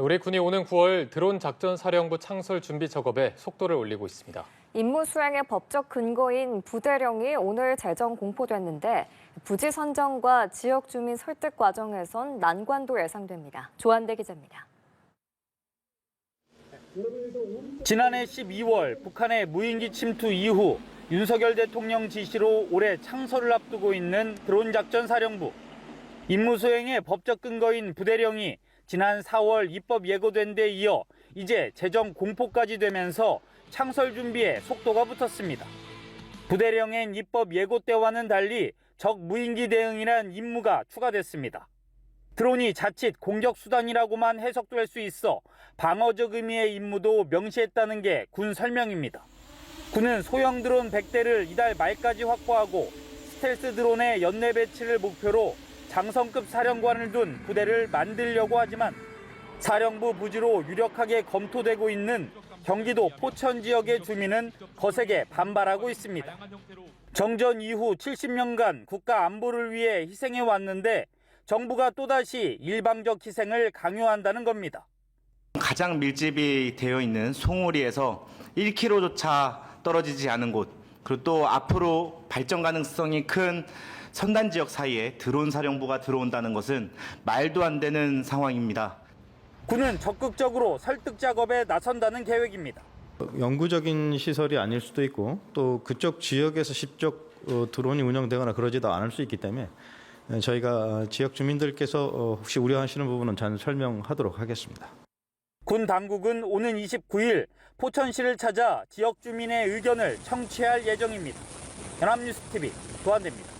우리 군이 오는 9월 드론 작전 사령부 창설 준비 작업에 속도를 올리고 있습니다. 임무 수행의 법적 근거인 부대령이 오늘 재정 공포됐는데 부지 선정과 지역 주민 설득 과정에선 난관도 예상됩니다. 조한대 기자입니다. 지난해 12월 북한의 무인기 침투 이후 윤석열 대통령 지시로 올해 창설을 앞두고 있는 드론 작전 사령부. 임무 수행의 법적 근거인 부대령이 지난 4월 입법 예고된 데 이어 이제 재정 공포까지 되면서 창설 준비에 속도가 붙었습니다. 부대령엔 입법 예고 때와는 달리 적 무인기 대응이란 임무가 추가됐습니다. 드론이 자칫 공격 수단이라고만 해석될 수 있어 방어적 의미의 임무도 명시했다는 게 군 설명입니다. 군은 소형 드론 100대를 이달 말까지 확보하고 스텔스 드론의 연내 배치를 목표로 장성급 사령관을 둔 부대를 만들려고 하지만 사령부 부지로 유력하게 검토되고 있는 경기도 포천 지역의 주민은 거세게 반발하고 있습니다. 정전 이후 70년간 국가 안보를 위해 희생해 왔는데 정부가 또다시 일방적 희생을 강요한다는 겁니다. 가장 밀집이 되어 있는 송오리에서 1km조차 떨어지지 않은 곳, 그리고 또 앞으로 발전 가능성이 큰 선단 지역 사이에 드론 사령부가 들어온다는 것은 말도 안 되는 상황입니다. 군은 적극적으로 설득 작업에 나선다는 계획입니다. 영구적인 시설이 아닐 수도 있고 또 그쪽 지역에서 직접 어, 드론이 운영되거나 그러지도 않을 수 있기 때문에 에, 저희가 지역 주민들께서 어, 혹시 우려하시는 부분은 잘 설명하도록 하겠습니다. 군 당국은 오는 29일 포천시를 찾아 지역 주민의 의견을 청취할 예정입니다. 연합뉴스 TV 도안대입니다.